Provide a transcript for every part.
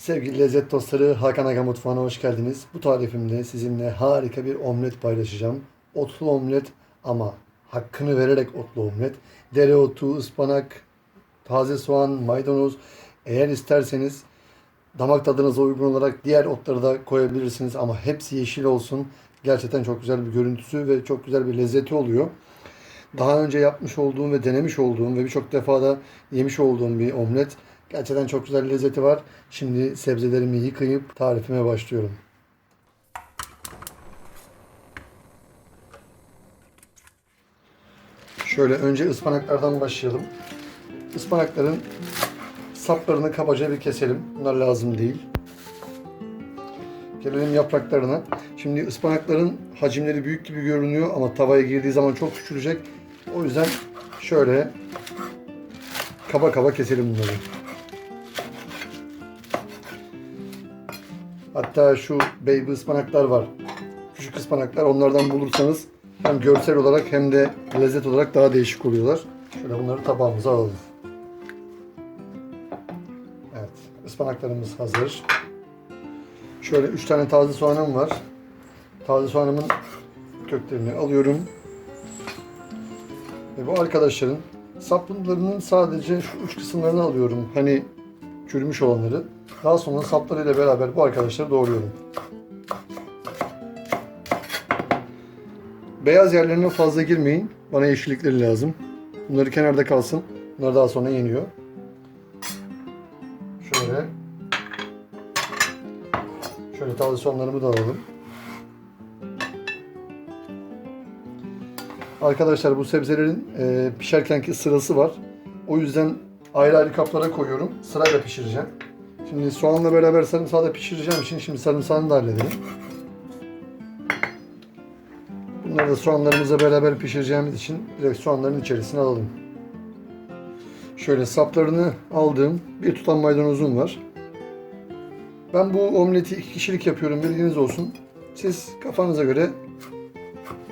Sevgili lezzet dostları Hakan Aga Mutfağı'na hoş geldiniz. Bu tarifimde sizinle harika bir omlet paylaşacağım. Otlu omlet ama hakkını vererek otlu omlet. Dereotu, ıspanak, taze soğan, maydanoz. Eğer isterseniz damak tadınıza uygun olarak diğer otları da koyabilirsiniz ama hepsi yeşil olsun. Gerçekten çok güzel bir görüntüsü ve çok güzel bir lezzeti oluyor. Daha önce yapmış olduğum ve denemiş olduğum ve birçok defa da yemiş olduğum bir omlet. Gerçekten çok güzel lezzeti var. Şimdi sebzelerimi yıkayıp tarifime başlıyorum. Şöyle önce ıspanaklardan başlayalım. Ispanakların saplarını kabaca bir keselim. Bunlar lazım değil. Gelelim yapraklarına. Şimdi ıspanakların hacimleri büyük gibi görünüyor ama tavaya girdiği zaman çok küçülecek. O yüzden şöyle kaba kaba keselim bunları. Hatta şu baby ıspanaklar var. Küçük ıspanaklar onlardan bulursanız hem görsel olarak hem de lezzet olarak daha değişik oluyorlar. Şöyle bunları tabağımıza alalım. Evet, ıspanaklarımız hazır. Şöyle 3 tane taze soğanım var. Taze soğanımın köklerini alıyorum. Ve bu arkadaşların saplarının sadece şu uç kısımlarını alıyorum. Hani çürümüş olanları. Daha sonra saplarıyla beraber bu arkadaşları doğruyorum. Beyaz yerlerine fazla girmeyin. Bana yeşillikleri lazım. Bunları kenarda kalsın. Bunlar daha sonra yeniyor. Şöyle. Şöyle taze soğanlarımı da alalım. Arkadaşlar bu sebzelerin e, pişerkenki sırası var. O yüzden ayrı ayrı kaplara koyuyorum. Sırayla pişireceğim. Şimdi soğanla beraber sarımsağı da pişireceğim için şimdi sarımsağını da halledelim. Bunları da soğanlarımızla beraber pişireceğimiz için direkt soğanların içerisine alalım. Şöyle saplarını aldığım bir tutam maydanozum var. Ben bu omleti iki kişilik yapıyorum bilginiz olsun. Siz kafanıza göre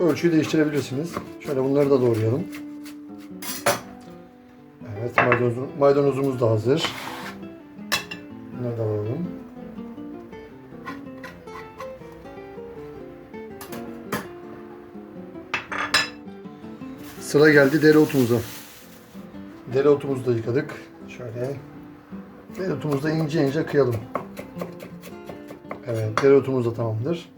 ölçüyü değiştirebilirsiniz. Şöyle bunları da doğrayalım. Evet maydanozum, maydanozumuz da hazır. Bunları alalım. Sıra geldi dereotumuza. Dereotumuzu da yıkadık. Şöyle dereotumuzu da ince ince kıyalım. Evet dereotumuz da tamamdır.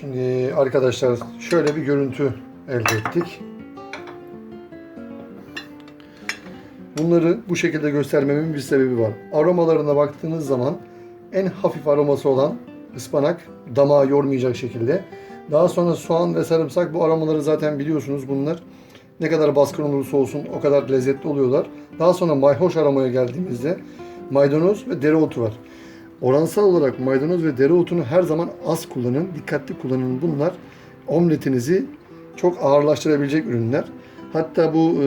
Şimdi arkadaşlar şöyle bir görüntü elde ettik. Bunları bu şekilde göstermemin bir sebebi var. Aromalarına baktığınız zaman en hafif aroması olan ıspanak damağı yormayacak şekilde. Daha sonra soğan ve sarımsak bu aromaları zaten biliyorsunuz bunlar. Ne kadar baskın olursa olsun o kadar lezzetli oluyorlar. Daha sonra mayhoş aromaya geldiğimizde maydanoz ve dereotu var. Oransal olarak maydanoz ve dereotunu her zaman az kullanın, dikkatli kullanın. Bunlar omletinizi çok ağırlaştırabilecek ürünler. Hatta bu e,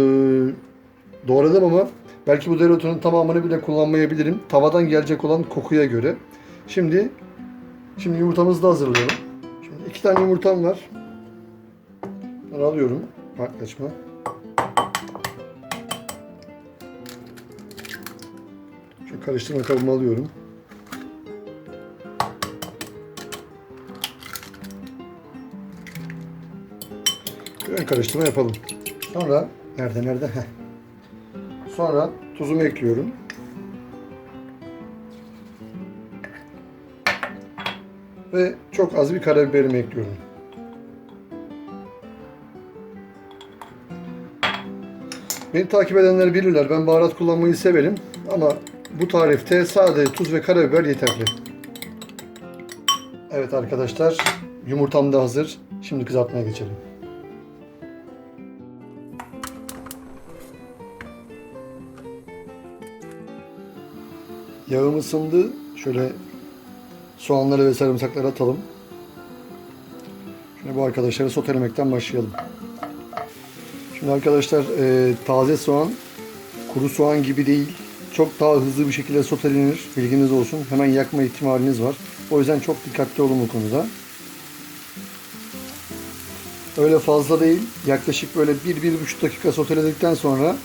doğradım ama belki bu dereotunun tamamını bile kullanmayabilirim. Tavadan gelecek olan kokuya göre. Şimdi şimdi yumurtamızı da hazırlayalım. Şimdi iki tane yumurtam var. Bunları alıyorum. Yaklaşma. Şu karıştırma kabımı alıyorum. Ön karıştırma yapalım. Sonra nerede nerede? Heh. Sonra tuzumu ekliyorum. Ve çok az bir karabiberimi ekliyorum. Beni takip edenler bilirler. Ben baharat kullanmayı severim. Ama bu tarifte sadece tuz ve karabiber yeterli. Evet arkadaşlar. Yumurtam da hazır. Şimdi kızartmaya geçelim. Yağım ısındı. Şöyle soğanları ve sarımsakları atalım. Şimdi bu arkadaşları sotelemekten başlayalım. Şimdi arkadaşlar e, taze soğan kuru soğan gibi değil. çok daha hızlı bir şekilde sotelenir. Bilginiz olsun. Hemen yakma ihtimaliniz var. O yüzden çok dikkatli olun bu konuda. Öyle fazla değil. Yaklaşık böyle 1-1,5 dakika soteledikten sonra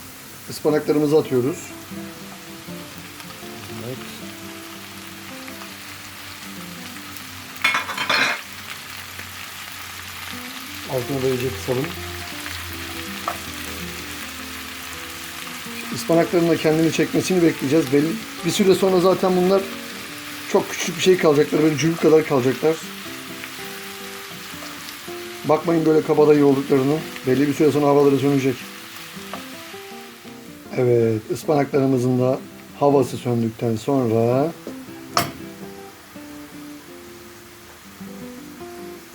ıspanaklarımızı atıyoruz. Altını da iyice kısalım. Ispanakların da kendini çekmesini bekleyeceğiz. Belli bir süre sonra zaten bunlar çok küçük bir şey kalacaklar. Böyle cülük kadar kalacaklar. Bakmayın böyle kabadayı olduklarını. Belli bir süre sonra havaları sönecek. Evet, ıspanaklarımızın da havası söndükten sonra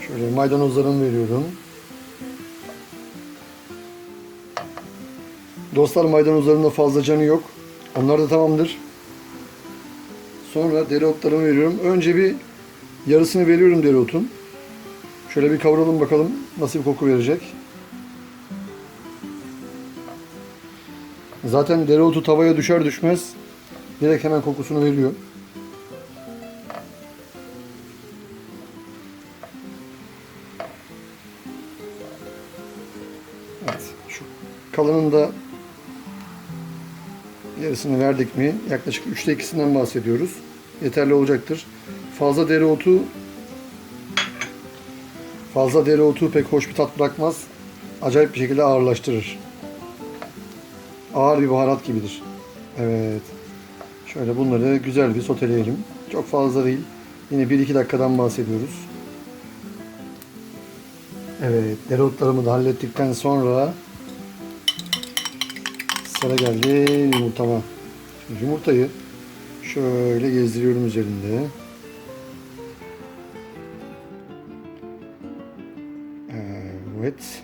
şöyle maydanozlarımı veriyorum. Dostlar maydanozların da fazla canı yok. Onlar da tamamdır. Sonra dereotlarımı veriyorum. Önce bir yarısını veriyorum dereotun. Şöyle bir kavuralım bakalım nasıl bir koku verecek. Zaten dereotu tavaya düşer düşmez direkt hemen kokusunu veriyor. Kalanın da yarısını verdik mi yaklaşık 3'te 2'sinden bahsediyoruz. Yeterli olacaktır. Fazla dereotu fazla dereotu pek hoş bir tat bırakmaz. Acayip bir şekilde ağırlaştırır. Ağır bir baharat gibidir. Evet. Şöyle bunları güzel bir soteleyelim. Çok fazla değil. Yine 1-2 dakikadan bahsediyoruz. Evet, dereotlarımı da hallettikten sonra sıra geldi yumurtama. Şimdi yumurtayı şöyle gezdiriyorum üzerinde. Evet.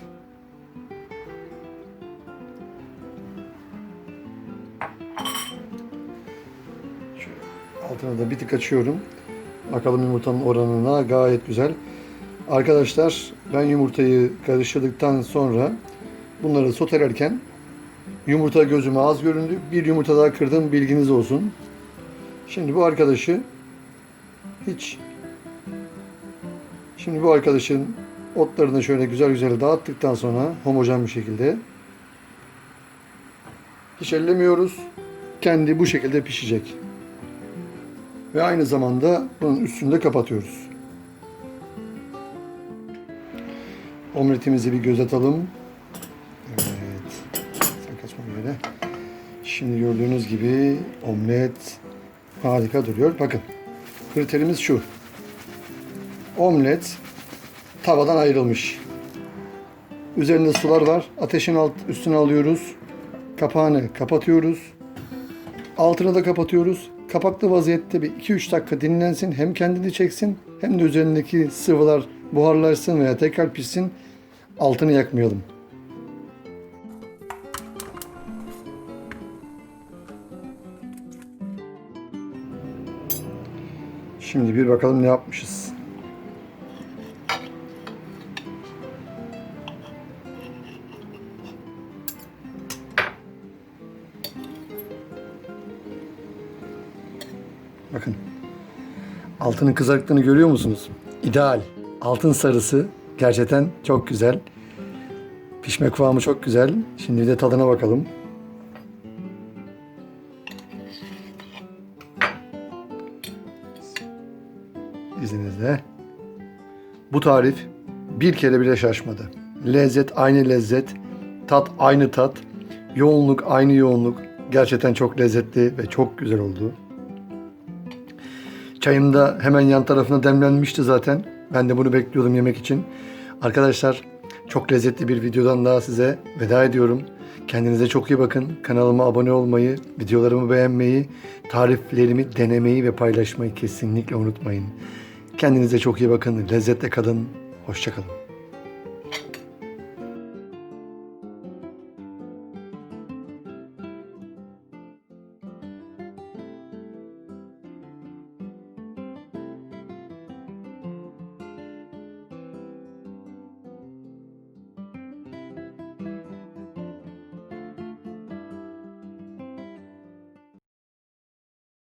Şöyle altına da bir tık açıyorum. Bakalım yumurtanın oranına gayet güzel. Arkadaşlar ben yumurtayı karıştırdıktan sonra bunları sotelerken yumurta gözüme az göründü. Bir yumurta daha kırdım bilginiz olsun. Şimdi bu arkadaşı hiç Şimdi bu arkadaşın otlarını şöyle güzel güzel dağıttıktan sonra homojen bir şekilde hiç ellemiyoruz. Kendi bu şekilde pişecek. Ve aynı zamanda bunun üstünde kapatıyoruz. Omletimizi bir göz atalım. Şimdi gördüğünüz gibi omlet harika duruyor. Bakın. Kriterimiz şu. Omlet tavadan ayrılmış. Üzerinde sular var. Ateşin alt üstüne alıyoruz. Kapağını kapatıyoruz. Altını da kapatıyoruz. Kapaklı vaziyette bir 2-3 dakika dinlensin. Hem kendini çeksin hem de üzerindeki sıvılar buharlaşsın veya tekrar pişsin. Altını yakmayalım. Şimdi bir bakalım ne yapmışız. Bakın. Altının kızarıklığını görüyor musunuz? İdeal. Altın sarısı gerçekten çok güzel. Pişme kıvamı çok güzel. Şimdi de tadına bakalım. Bu tarif bir kere bile şaşmadı. Lezzet aynı lezzet, tat aynı tat, yoğunluk aynı yoğunluk. Gerçekten çok lezzetli ve çok güzel oldu. Çayım da hemen yan tarafına demlenmişti zaten. Ben de bunu bekliyordum yemek için. Arkadaşlar çok lezzetli bir videodan daha size veda ediyorum. Kendinize çok iyi bakın. Kanalıma abone olmayı, videolarımı beğenmeyi, tariflerimi denemeyi ve paylaşmayı kesinlikle unutmayın. Kendinize çok iyi bakın. Lezzetle kalın. Hoşçakalın.